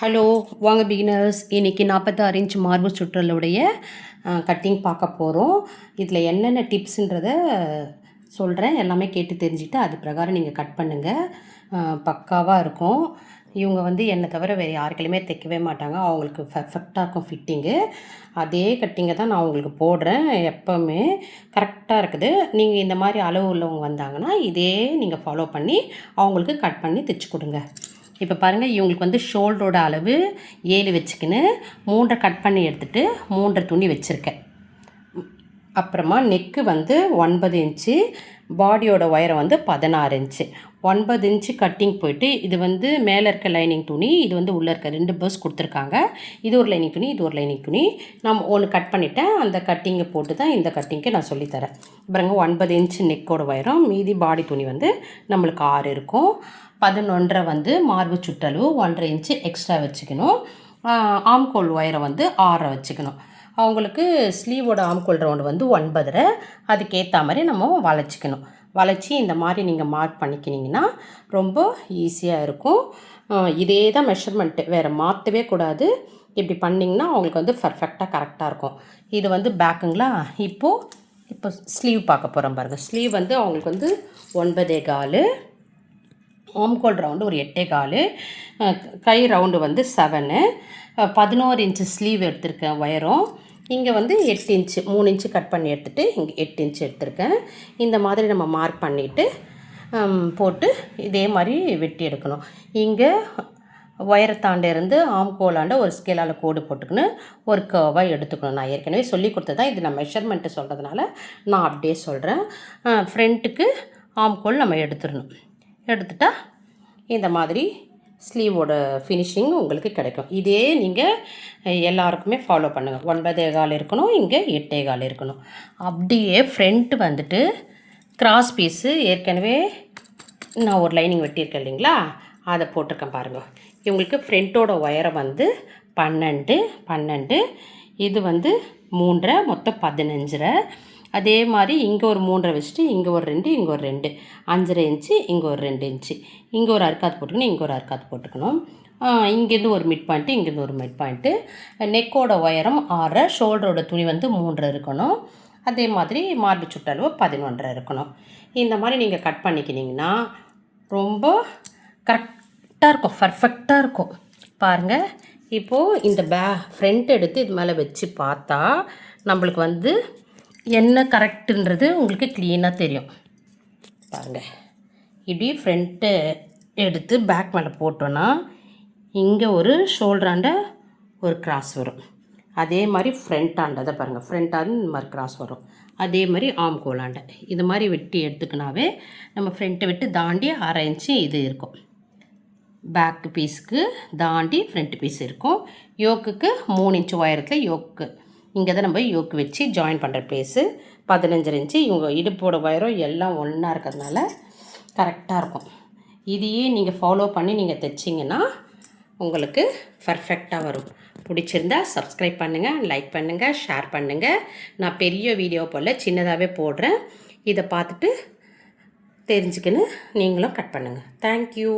Hello வாங்க beginners இன்றைக்கி நாற்பத்தாறு இன்ச் மார்பு சுற்றலுடைய கட்டிங் பார்க்க போகிறோம் இதில் என்னென்ன டிப்ஸுன்றத சொல்கிறேன் எல்லாமே கேட்டு தெரிஞ்சுட்டு அது பிரகாரம் நீங்கள் கட் பண்ணுங்கள் பக்காவாக இருக்கும். இவங்க வந்து என்னை தவிர வேறு யாருக்கையுமே தைக்கவே மாட்டாங்க. அவங்களுக்கு பர்ஃபெக்டாக இருக்கும் ஃபிட்டிங்கு அதே கட்டிங்கை தான் நான் உங்களுக்கு போடுறேன். எப்போவுமே கரெக்டாக இருக்குது. நீங்கள் இந்த மாதிரி அளவு உள்ளவங்க வந்தாங்கன்னா இதே நீங்கள் ஃபாலோ பண்ணி அவங்களுக்கு கட் பண்ணி தைச்சி கொடுங்க. இப்போ பாருங்கள் இவங்களுக்கு வந்து ஷோல்டரோட அளவு ஏழு வச்சுக்கின்னு மூன்றை கட் பண்ணி எடுத்துகிட்டு மூன்றரை துணி வச்சுருக்கேன். அப்புறமா நெக்கு வந்து ஒன்பது இன்ச்சு பாடியோட ஒயரை வந்து பதினாறு இன்ச்சு. ஒன்பது இன்ச்சு கட்டிங் போயிட்டு இது வந்து மேலே இருக்க லைனிங் துணி இது வந்து உள்ளே இருக்க ரெண்டு பஸ் கொடுத்துருக்காங்க. இது ஒரு லைனிங் துணி இது ஒரு லைனிங் துணி. நான் ஒன்று கட் பண்ணிவிட்டேன் அந்த கட்டிங்கை போட்டு தான் இந்த கட்டிங்க்கு நான் சொல்லித்தரேன் பாருங்க ஒன்பது இன்ச்சு நெக்கோட ஒயரம் மீதி பாடி துணி வந்து நம்மளுக்கு ஆறு இருக்கும். பதினொன்றரை வந்து மார்பு சுற்றளவு ஒன்றரை இன்ச்சு எக்ஸ்ட்ரா வச்சுக்கணும். ஆம்கோல் ஒயரை வந்து ஆறரை வச்சுக்கணும். அவங்களுக்கு ஸ்லீவோட ஆம்கோல் ரவுண்டு வந்து ஒன்பதரை. அதுக்கேற்ற மாதிரி நம்ம வளைச்சிக்கணும். வளைச்சி இந்த மாதிரி நீங்கள் மார்க் பண்ணிக்கினீங்கன்னா ரொம்ப ஈஸியாக இருக்கும். இதே தான் மெஷர்மெண்ட்டு வேறு மாற்றவே கூடாது. இப்படி பண்ணிங்கன்னா அவங்களுக்கு வந்து பர்ஃபெக்டாக கரெக்டாக இருக்கும். இது வந்து பேக்குங்களா இப்போது இப்போ ஸ்லீவ் பார்க்க போகிறோம் பாருங்கள் ஸ்லீவ் வந்து அவங்களுக்கு வந்து ஒன்பதே கால். ஓம்கோல் ரவுண்டு ஒரு எட்டே கால். கை ரவுண்டு வந்து செவனு பதினோரு இன்ச்சு ஸ்லீவ் எடுத்திருக்கேன் ஒயரும் இங்கே வந்து எட்டு இன்ச்சு மூணு இன்ச்சு கட் பண்ணி எடுத்துகிட்டு இங்கே எட்டு இன்ச்சு எடுத்திருக்கேன். இந்த மாதிரி நம்ம மார்க் பண்ணிவிட்டு போட்டு இதே மாதிரி வெட்டி எடுக்கணும். இங்கே உயரத்தாண்ட இருந்து ஆம்கோலாண்ட ஒரு ஸ்கேலால் கோடு போட்டுக்கணும் ஒரு கர்வாக எடுத்துக்கணும். நான் ஏற்கனவே சொல்லி கொடுத்ததான் இது நான் மெஷர்மெண்ட்டு சொல்கிறதுனால நான் அப்படியே சொல்கிறேன் ஃப்ரண்ட்டுக்கு ஆம்கோல் நம்ம எடுத்துடணும். எடுத்துட்டால் இந்த மாதிரி ஸ்லீவோட ஃபினிஷிங் உங்களுக்கு கிடைக்கும். இதே நீங்கள் எல்லாருக்குமே ஃபாலோ பண்ணுங்கள் ஒன்பதே கால் இருக்கணும் இங்கே எட்டே கால் இருக்கணும். அப்படியே ஃப்ரண்ட்டு வந்துட்டு கிராஸ் பீஸு ஏற்கனவே நான் ஒரு லைனிங் வெட்டியிருக்கேன் இல்லைங்களா? அதை போட்டிருக்கேன் பாருங்கள் இவங்களுக்கு ஃப்ரண்ட்டோட ஒயரை வந்து பன்னெண்டு பன்னெண்டு. இது வந்து மூன்றரை மொத்தம் பதினஞ்சரை. அதே மாதிரி இங்கே ஒரு மூன்றரை வச்சுட்டு இங்கே ஒரு ரெண்டு இங்கே ஒரு ரெண்டு. அஞ்சரை இன்ச்சு இங்கே ஒரு ரெண்டு இன்ச்சு. இங்கே ஒரு அறுக்காத்து போட்டுக்கணும் இங்கே ஒரு அறுக்காத்து போட்டுக்கணும். இங்கேருந்து ஒரு மிட் பாயிண்ட்டு இங்கேருந்து ஒரு மிட் பாயிண்ட்டு நெக்கோட உயரம் ஆறரை ஷோல்டரோட துணி வந்து மூன்றரை இருக்கணும். அதே மாதிரி மார்பு சுற்றளவு பதினொன்றரை இருக்கணும். இந்த மாதிரி நீங்கள் கட் பண்ணிக்கினீங்கன்னா ரொம்ப கரெக்டாக இருக்கும் பர்ஃபெக்டாக இருக்கும். பாருங்கள் இப்போது இந்த பே ஃப்ரண்ட் எடுத்து இது மேலே வச்சு பார்த்தா நம்மளுக்கு வந்து என்ன கரெக்டுன்றது உங்களுக்கு க்ளீனாக தெரியும். பாருங்கள் இப்படி ஃப்ரண்ட்டு எடுத்து பேக் மேலே போட்டோன்னா இங்கே ஒரு ஷோல்டராண்ட ஒரு கிராஸ் வரும். அதே மாதிரி ஃப்ரண்ட் ஆண்டதை பாருங்கள் ஃப்ரண்ட் ஆண்டு இந்த மாதிரி கிராஸ் வரும். அதே மாதிரி ஆம் கோலாண்ட இது மாதிரி வெட்டி எடுத்துக்கினாவே நம்ம ஃப்ரண்ட்டை விட்டு தாண்டி அரை இன்ச்சு இது இருக்கும். பேக் பீஸுக்கு தாண்டி ஃப்ரண்ட் பீஸ் இருக்கும். யோக்குக்கு மூணு இன்ச்சு உயரத்தில் யோக்கு இங்கே தான் நம்ம யோக்கு வச்சு ஜாயின் பண்ணுற ப்ளேஸு பதினஞ்சரை இன்ச்சு இவங்க இடுப்போட ஒயரும் எல்லாம் ஒன்றா இருக்கிறதுனால கரெக்டாக இருக்கும். இதையே நீங்கள் ஃபாலோ பண்ணி நீங்கள் தைச்சிங்கன்னா உங்களுக்கு பர்ஃபெக்டாக வரும். பிடிச்சிருந்தா சப்ஸ்கிரைப் பண்ணுங்கள் லைக் பண்ணுங்கள் ஷேர் பண்ணுங்கள் நான் பெரிய வீடியோ போல் சின்னதாகவே போடுறேன். இதை பார்த்துட்டு தெரிஞ்சுக்கின்னு நீங்களும் கட் பண்ணுங்கள் தேங்க்யூ